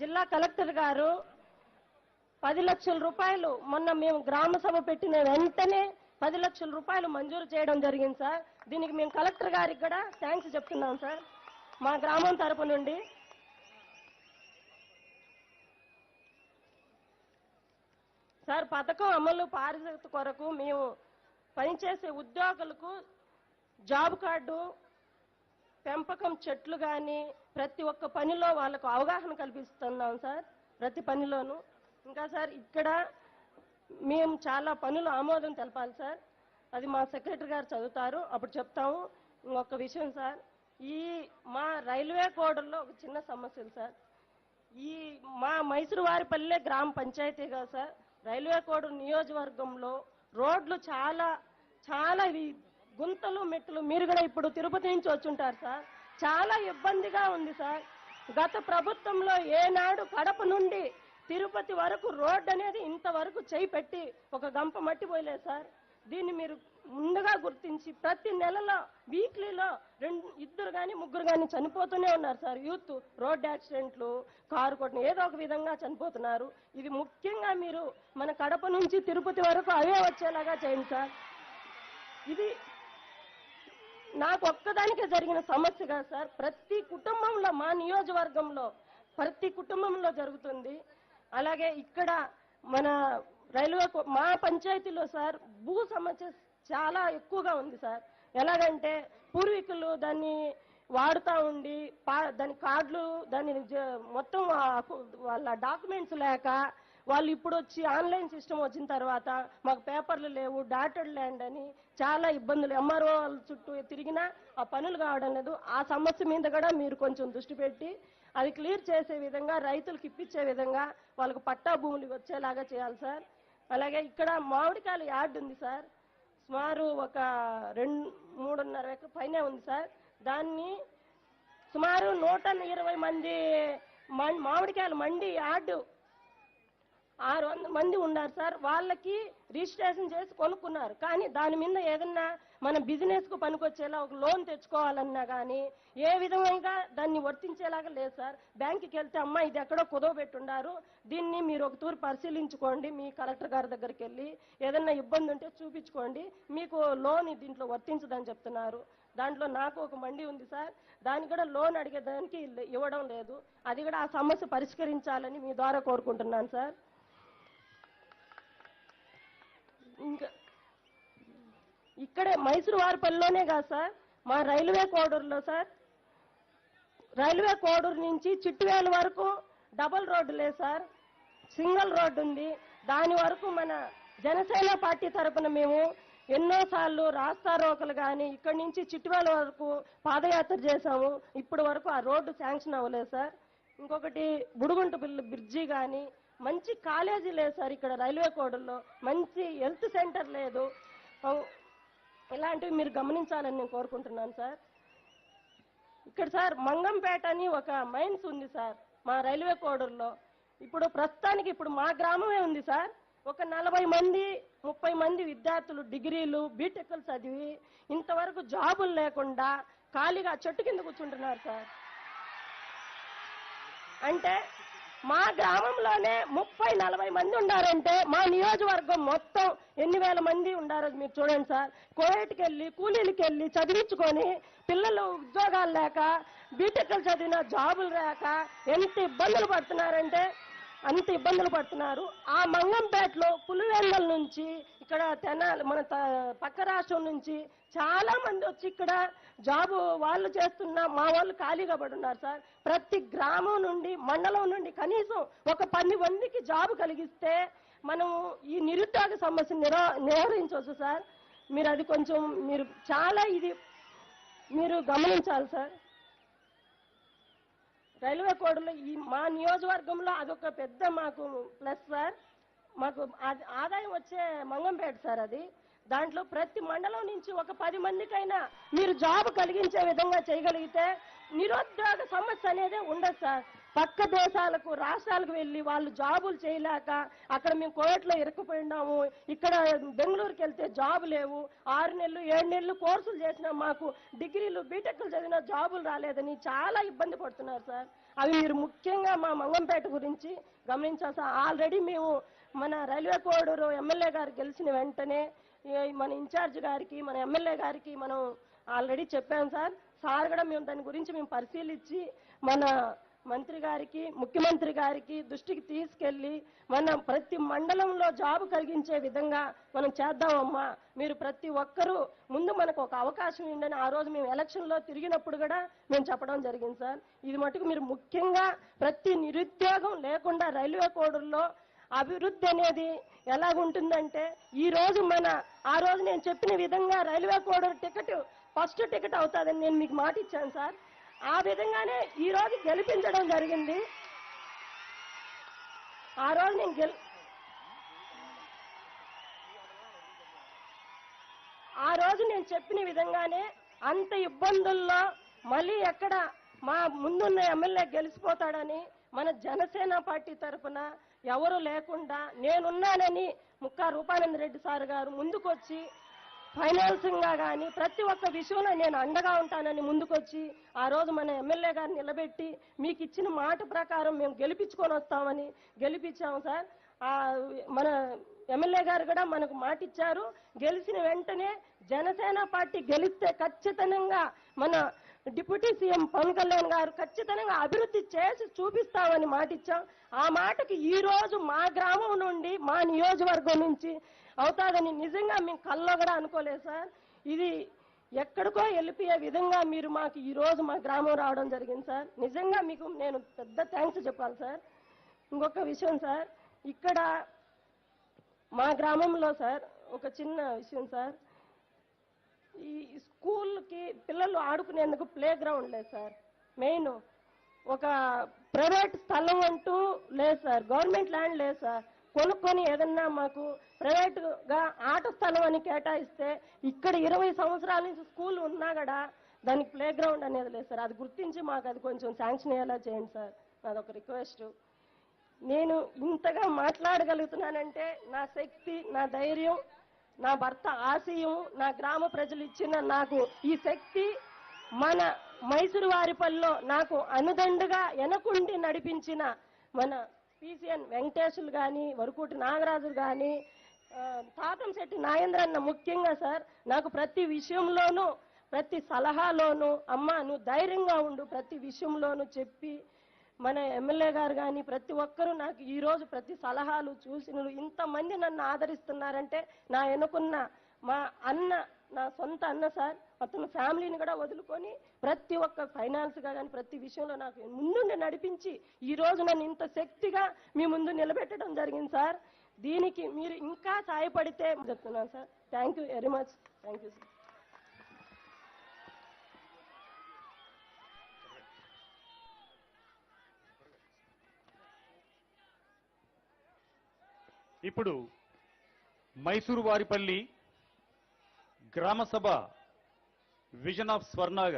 జిల్లా కలెక్టర్ గారు పది లక్షల రూపాయలు మొన్న మేము గ్రామ సభ పెట్టిన వెంటనే పది లక్షల రూపాయలు మంజూరు చేయడం జరిగింది సార్. దీనికి మేము కలెక్టర్ గారికి కూడా థ్యాంక్స్ చెప్తున్నాం సార్. మా గ్రామం తరపు నుండి. సార్ పథకం అమలు పారిశుద్ధ కొరకు మేము పనిచేసే ఉద్యోగులకు జాబ్ కార్డు పెంపకం చెట్లు కానీ ప్రతి ఒక్క పనిలో వాళ్ళకు అవగాహన కల్పిస్తున్నాం సార్ ప్రతి పనిలోనూ. ఇంకా సార్ ఇక్కడ మేము చాలా పనులు ఆమోదం తెలపాలి సార్. అది మా సెక్రటరీ గారు చదువుతారు. అప్పుడు చెప్తాము. ఇంకొక విషయం సార్ ఈ మా రైల్వే కోడల్లో ఒక చిన్న సమస్యలు సార్. ఈ మా మైసూరు వారిపల్లె గ్రామ పంచాయతీగా సార్ రైల్వే కోడ్ నియోజకవర్గంలో రోడ్లు చాలా చాలా ఇవి గుంతలు మెట్లు మీరు కూడా ఇప్పుడు తిరుపతి నుంచి వచ్చుంటారు సార్. చాలా ఇబ్బందిగా ఉంది సార్. గత ప్రభుత్వంలో ఏనాడు కడప నుండి తిరుపతి వరకు రోడ్ అనేది ఇంతవరకు చేయి పెట్టి ఒక గంప మట్టి పోయలేదు సార్. దీన్ని మీరు ముందుగా గుర్తించి ప్రతి నెలలో వీక్లీలో రెండు ఇద్దరు కానీ ముగ్గురు కానీ చనిపోతూనే ఉన్నారు సార్. యూత్ రోడ్ యాక్సిడెంట్లు కారు కొట్టిన ఏదో ఒక విధంగా చనిపోతున్నారు. ఇది ముఖ్యంగా మీరు మన కడప నుంచి తిరుపతి వరకు అవే వచ్చేలాగా చేయండి సార్. ఇది నాకు ఒక్కదానికే జరిగిన సమస్య కాదు సార్. ప్రతి కుటుంబంలో మా నియోజకవర్గంలో ప్రతి కుటుంబంలో జరుగుతుంది. అలాగే ఇక్కడ మన రైల్వే మా పంచాయతీలో సార్ భూ సమస్య చాలా ఎక్కువగా ఉంది సార్. ఎలాగంటే పూర్వీకులు దాన్ని వాడుతూ ఉండి పా దాని కార్డులు దాని మొత్తం వాళ్ళ డాక్యుమెంట్స్ లేక వాళ్ళు ఇప్పుడు వచ్చి ఆన్లైన్ సిస్టమ్ వచ్చిన తర్వాత మాకు పేపర్లు లేవు డాటెడ్ ల్యాండ్ అని చాలా ఇబ్బందులు. ఎంఆర్ఓ వాళ్ళ చుట్టూ తిరిగినా ఆ పనులు కావడం లేదు. ఆ సమస్య మీద కూడా మీరు కొంచెం దృష్టి పెట్టి అది క్లియర్ చేసే విధంగా రైతులకు ఇప్పించే విధంగా వాళ్ళకు పట్టా భూములు వచ్చేలాగా చేయాలి సార్. అలాగే ఇక్కడ మామిడికాయల యార్డ్ ఉంది సార్. సుమారు ఒక రెండు మూడున్నర పైనే ఉంది సార్. దాన్ని సుమారు నూట ఇరవై మంది మామిడికాయలు మామిడికాయల మండి యార్డు ఆరు వందల మంది ఉన్నారు సార్. వాళ్ళకి రిజిస్ట్రేషన్ చేసి కొనుక్కున్నారు. కానీ దాని మీద ఏదన్నా మన బిజినెస్కు పనికొచ్చేలా ఒక లోన్ తెచ్చుకోవాలన్నా కానీ ఏ విధంగా దాన్ని వర్తించేలాగా లేదు సార్. బ్యాంకుకి వెళ్తే అమ్మ ఇది ఎక్కడో కుదవ దీన్ని మీరు ఒక తూరు పరిశీలించుకోండి. మీ కలెక్టర్ గారి దగ్గరికి వెళ్ళి ఏదన్నా ఇబ్బంది ఉంటే చూపించుకోండి. మీకు లోన్ దీంట్లో వర్తించదని చెప్తున్నారు. దాంట్లో నాకు ఒక మండి ఉంది సార్. దానికి కూడా లోన్ అడిగేదానికి ఇవ్వడం లేదు. అది కూడా ఆ సమస్య పరిష్కరించాలని మీ ద్వారా కోరుకుంటున్నాను సార్. ఇంకా ఇక్కడే మైసూరు వారిపల్లిలోనే కాదు సార్ మా రైల్వే కోడూరులో సార్. రైల్వే కోడూరు నుంచి చిట్టువేలు వరకు డబల్ రోడ్డు లేదు సార్. సింగిల్ రోడ్డు ఉంది. దాని వరకు మన జనసేన పార్టీ తరపున మేము ఎన్నోసార్లు రాస్తా రోకలు కానీ ఇక్కడి నుంచి చిట్టువేల వరకు పాదయాత్ర చేశాము. ఇప్పటి వరకు ఆ రోడ్డు శాంక్షన్ అవ్వలేదు సార్. ఇంకొకటి బుడుగుంట బిల్లు బ్రిడ్జి కానీ మంచి కాలేజీ లేదు సార్ ఇక్కడ రైల్వే కోడల్లో. మంచి హెల్త్ సెంటర్ లేదు. ఇలాంటివి మీరు గమనించాలని నేను కోరుకుంటున్నాను సార్. ఇక్కడ సార్ మంగంపేట అని ఒక మైన్స్ ఉంది సార్ మా రైల్వే కోడల్లో. ఇప్పుడు ప్రస్తుతానికి ఇప్పుడు మా గ్రామమే ఉంది సార్. ఒక నలభై మంది ముప్పై మంది విద్యార్థులు డిగ్రీలు బీటెక్లు చదివి ఇంతవరకు జాబులు లేకుండా ఖాళీగా చెట్టు కింద కూర్చుంటున్నారు సార్. అంటే మా గ్రామంలోనే ముప్పై నలభై మంది ఉండారంటే మా నియోజకవర్గం మొత్తం ఎన్ని వేల మంది ఉండారో మీరు చూడండి సార్. కోవిడ్కి వెళ్ళి కూలీలకి వెళ్ళి చదివించుకొని పిల్లలు ఉద్యోగాలు లేక బీటెక్లు చదివిన జాబులు లేక ఎంత ఇబ్బందులు పడుతున్నారంటే అంత ఇబ్బందులు పడుతున్నారు. ఆ మంగంపేటలో పులివెందల నుంచి ఇక్కడ తెనాలి మన త- పక్క రాష్ట్రం నుంచి చాలా మంది వచ్చి ఇక్కడ జాబు వాళ్ళు చేస్తున్న మా వాళ్ళు ఖాళీగా పడున్నారు సార్. ప్రతి గ్రామం నుండి మండలం నుండి కనీసం ఒక పది మందికి జాబు కలిగిస్తే మనం ఈ నిరుద్యోగ సమస్య నిరా నివారించవచ్చు సార్. మీరు అది కొంచెం మీరు చాలా ఇది మీరు గమనించాలి సార్. రైల్వే కోడ్లో ఈ మా నియోజకవర్గంలో అదొక పెద్ద మాకు ప్లస్ సార్. మాకు ఆదాయం వచ్చే మంగంపేట సార్ అది. దాంట్లో ప్రతి మండలం నుంచి ఒక పది మందికైనా మీరు జాబ్ కలిగించే విధంగా చేయగలిగితే నిరుద్యోగ సమస్య అనేది ఉండదు సార్. పక్క దేశాలకు రాష్ట్రాలకు వెళ్ళి వాళ్ళు జాబులు చేయలేక అక్కడ మేము కోవిడ్లో ఇరుక్కుపోయినాము ఇక్కడ బెంగళూరుకి వెళ్తే జాబ్ లేవు. ఆరు నెలలు ఏడు నెలలు కోర్సులు చేసినా మాకు డిగ్రీలు బీటెక్లు చదివినా జాబులు రాలేదని చాలా ఇబ్బంది పడుతున్నారు సార్. అవి మీరు ముఖ్యంగా మా మంగంపేట గురించి గమనించాలి సార్. ఆల్రెడీ మేము మన రైల్వే కోడూరు ఎమ్మెల్యే గారు గెలిచిన వెంటనే మన ఇన్ఛార్జ్ గారికి మన ఎమ్మెల్యే గారికి మనం ఆల్రెడీ చెప్పాం సార్. సార్ కూడా మేము దాని గురించి మేము పరిశీలించి మన మంత్రి గారికి ముఖ్యమంత్రి గారికి దృష్టికి తీసుకెళ్ళి మనం ప్రతి మండలంలో జాబ్ కలిగించే విధంగా మనం చేద్దామమ్మా. మీరు ప్రతి ఒక్కరూ ముందు మనకు ఒక అవకాశం ఉందని ఆ రోజు మేము ఎలక్షన్లో తిరిగినప్పుడు కూడా మేము చెప్పడం జరిగింది సార్. ఇది మటుకు మీరు ముఖ్యంగా ప్రతి నిరుద్యోగం లేకుండా రైల్వే కోడూరులో అభివృద్ధి అనేది ఎలాగుంటుందంటే ఈ రోజు మన ఆ రోజు నేను చెప్పిన విధంగా railway Kodur ticket first ticket అవుతుందని నేను మీకు మాట ఇచ్చాను సార్. ఆ విధంగానే ఈ రోజు గెలిపించడం జరిగింది. ఆ రోజు నేను గెల్ ఆ రోజు నేను చెప్పిన విధంగానే అంత ఇబ్బందుల్లో మళ్ళీ ఎక్కడ మా ముందున్న ఎమ్మెల్యే గెలిచిపోతాడని మన జనసేన పార్టీ తరఫున ఎవరు లేకుండా నేనున్నానని ముక్కా రూపానంద రెడ్డి సార్ గారు ముందుకొచ్చి ఫైనాన్సింగ్గా కానీ ప్రతి ఒక్క విషయంలో నేను అండగా ఉంటానని ముందుకొచ్చి ఆ రోజు మన ఎమ్మెల్యే గారిని నిలబెట్టి మీకు ఇచ్చిన మాట ప్రకారం మేము గెలిపించుకొని వస్తామని గెలిపించాము సార్. మన ఎమ్మెల్యే గారు కూడా మనకు మాటిచ్చారు. గెలిచిన వెంటనే జనసేన పార్టీ గెలిస్తే ఖచ్చితంగా మన డిప్యూటీ సీఎం పవన్ కళ్యాణ్ గారు ఖచ్చితంగా అభివృద్ధి చేసి చూపిస్తామని మాటిచ్చాం. ఆ మాటకి ఈ రోజు మా గ్రామం నుండి మా నియోజకవర్గం నుంచి అవుతాదని నిజంగా మేము కల్లో కూడా అనుకోలేదు సార్. ఇది ఎక్కడికో వెళ్ళిపోయే విధంగా మీరు మాకు ఈ రోజు మా గ్రామం రావడం జరిగింది సార్. నిజంగా మీకు నేను పెద్ద థ్యాంక్స్ చెప్పాలి సార్. ఇంకొక విషయం సార్. ఇక్కడ మా గ్రామంలో సార్ ఒక చిన్న విషయం సార్. ఈ స్కూల్కి పిల్లలు ఆడుకునేందుకు ప్లే గ్రౌండ్ లేదు సార్. మెయిన్ ఒక ప్రైవేట్ స్థలం అంటూ లేదు సార్. గవర్నమెంట్ ల్యాండ్ లేదు సార్. కొనుక్కొని ఏదన్నా మాకు ప్రైవేట్గా ఆట స్థలం అని కేటాయిస్తే ఇక్కడ ఇరవై సంవత్సరాల నుంచి స్కూల్ ఉన్నా కూడా దానికి ప్లే గ్రౌండ్ అనేది లేదు సార్. అది గుర్తించి మాకు అది కొంచెం శాంక్షన్ అయ్యేలా చేయండి సార్. నాదొక రిక్వెస్ట్. నేను ఇంతగా మాట్లాడగలుగుతున్నానంటే నా శక్తి నా ధైర్యం నా భర్త ఆశయం నా గ్రామ ప్రజలు ఇచ్చిన నాకు ఈ శక్తి మన మైసూరు వారిపల్లో నాకు అనుదండగా వెనకుండి నడిపించిన మన పిసిఎన్ వెంకటేశులు కానీ వరకుటి నాగరాజులు కానీ తాతంశెట్టి నాగేంద్రన్న ముఖ్యంగా సార్ నాకు ప్రతి విషయంలోనూ ప్రతి సలహాలోనూ అమ్మ నువ్వు ధైర్యంగా ఉండు ప్రతి విషయంలోనూ చెప్పి మన ఎమ్మెల్యే గారు కానీ ప్రతి ఒక్కరూ నాకు ఈరోజు ప్రతి సలహాలు చూసినలు ఇంతమంది నన్ను ఆదరిస్తున్నారంటే నా వెనుకున్న మా అన్న నా సొంత అన్న సార్ అతను ఫ్యామిలీని కూడా వదులుకొని ప్రతి ఒక్క ఫైనాన్స్గా కానీ ప్రతి విషయంలో నాకు ముందుండి నడిపించి ఈ రోజు నన్ను ఇంత శక్తిగా మీ ముందు నిలబెట్టడం జరిగింది సార్. దీనికి మీరు ఇంకా సాయపడితే చెప్తున్నాను sir. Thank you very much thank you sir ఇప్పుడు మైసూరు వారిపల్లి గ్రామ సభ విజన్ ఆఫ్ స్వర్ణాగ